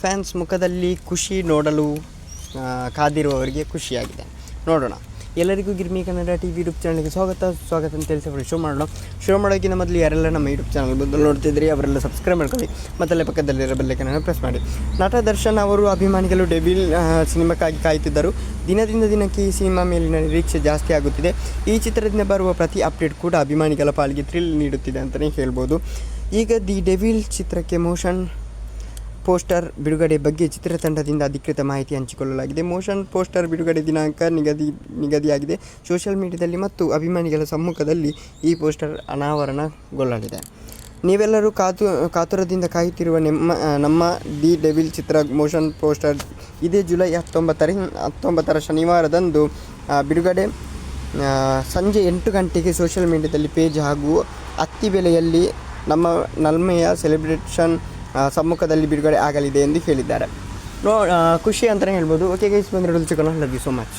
Fans ಮುಖದಲ್ಲಿ ಖುಷಿ ನೋಡಲು ಕಾದಿರುವವರಿಗೆ ಖುಷಿಯಾಗಿದೆ. ನೋಡೋಣ. ಎಲ್ಲರಿಗೂ ಗಿರ್ಮಿ ಕನ್ನಡ ಟಿ ವಿ ಯೂಟ್ಯೂಬ್ ಚಾನಲ್ಗೆ ಸ್ವಾಗತ. ಸ್ವಾಗತ ಅಂತ ತಿಳಿಸಿ ಶೋ ಮಾಡೋಣ. ಶುರು ಮಾಡೋಕ್ಕಿಂತ ಮೊದಲು ಯಾರೆಲ್ಲ ನಮ್ಮ ಯೂಟ್ಯೂಬ್ ಚಾನಲ್ ಬಂದು ನೋಡ್ತಿದ್ರಿ ಅವರೆಲ್ಲ ಸಬ್ಸ್ಕ್ರೈಬ್ ಮಾಡ್ಕೊಳ್ಳಿ. ಮತ್ತಲ್ಲೇ ಪಕ್ಕದಲ್ಲಿರೋ ಬೆಲ್ಲೈಕನನ್ನು ಪ್ರೆಸ್ ಮಾಡಿ. ನಟ ದರ್ಶನ್ ಅವರು ಅಭಿಮಾನಿಗಳು ಡೆಬಿಲ್ ಸಿನಿಮಾಕ್ಕಾಗಿ ಕಾಯುತ್ತಿದ್ದರು. ದಿನದಿಂದ ದಿನಕ್ಕೆ ಈ ಸಿನಿಮಾ ಮೇಲಿನ ನಿರೀಕ್ಷೆ ಜಾಸ್ತಿ ಆಗುತ್ತಿದೆ. ಈ ಚಿತ್ರದಿಂದ ಬರುವ ಪ್ರತಿ ಅಪ್ಡೇಟ್ ಕೂಡ ಅಭಿಮಾನಿಗಳ ಪಾಲಿಗೆ ಥ್ರಿಲ್ ನೀಡುತ್ತಿದೆ ಅಂತಲೇ ಹೇಳ್ಬೋದು. ಈಗ ದಿ ಡೆವಿಲ್ ಚಿತ್ರಕ್ಕೆ ಮೋಷನ್ ಪೋಸ್ಟರ್ ಬಿಡುಗಡೆ ಬಗ್ಗೆ ಚಿತ್ರತಂಡದಿಂದ ಅಧಿಕೃತ ಮಾಹಿತಿ ಹಂಚಿಕೊಳ್ಳಲಾಗಿದೆ. ಮೋಷನ್ ಪೋಸ್ಟರ್ ಬಿಡುಗಡೆ ದಿನಾಂಕ ನಿಗದಿ, ನಿಗದಿಯಾಗಿದೆ. ಸೋಷಿಯಲ್ ಮೀಡಿಯಾದಲ್ಲಿ ಮತ್ತು ಅಭಿಮಾನಿಗಳ ಸಮ್ಮುಖದಲ್ಲಿ ಈ ಪೋಸ್ಟರ್ ಅನಾವರಣಗೊಳ್ಳಲಿದೆ. ನೀವೆಲ್ಲರೂ ಕಾತು, ಕಾತುರದಿಂದ ಕಾಯುತ್ತಿರುವ ನಿಮ್ಮ, ನಮ್ಮ ದಿ ಡೆವಿಲ್ ಚಿತ್ರ ಮೋಷನ್ ಪೋಸ್ಟರ್ ಇದೇ ಜುಲೈ ಹತ್ತೊಂಬತ್ತರ ಹತ್ತೊಂಬತ್ತರ ಶನಿವಾರದಂದು ಬಿಡುಗಡೆ ಸಂಜೆ ಎಂಟು ಗಂಟೆಗೆ ಸೋಷಿಯಲ್ ಮೀಡಿಯಾದಲ್ಲಿ ಪೇಜ್ ಹಾಗೂ ಅತ್ತಿ ಬೆಲೆಯಲ್ಲಿ ನಮ್ಮ ನಲ್ಮೆಯ ಸೆಲೆಬ್ರೇಷನ್ ಸಮ್ಮುಖದಲ್ಲಿ ಬಿಡುಗಡೆ ಆಗಲಿದೆ ಎಂದು ಹೇಳಿದ್ದಾರೆ. ನೋ ಖುಷಿ ಅಂತಲೇ ಹೇಳ್ಬೋದು. ಓಕೆ ಗೈಸ್ ಬಂದರೆ chicken love you so much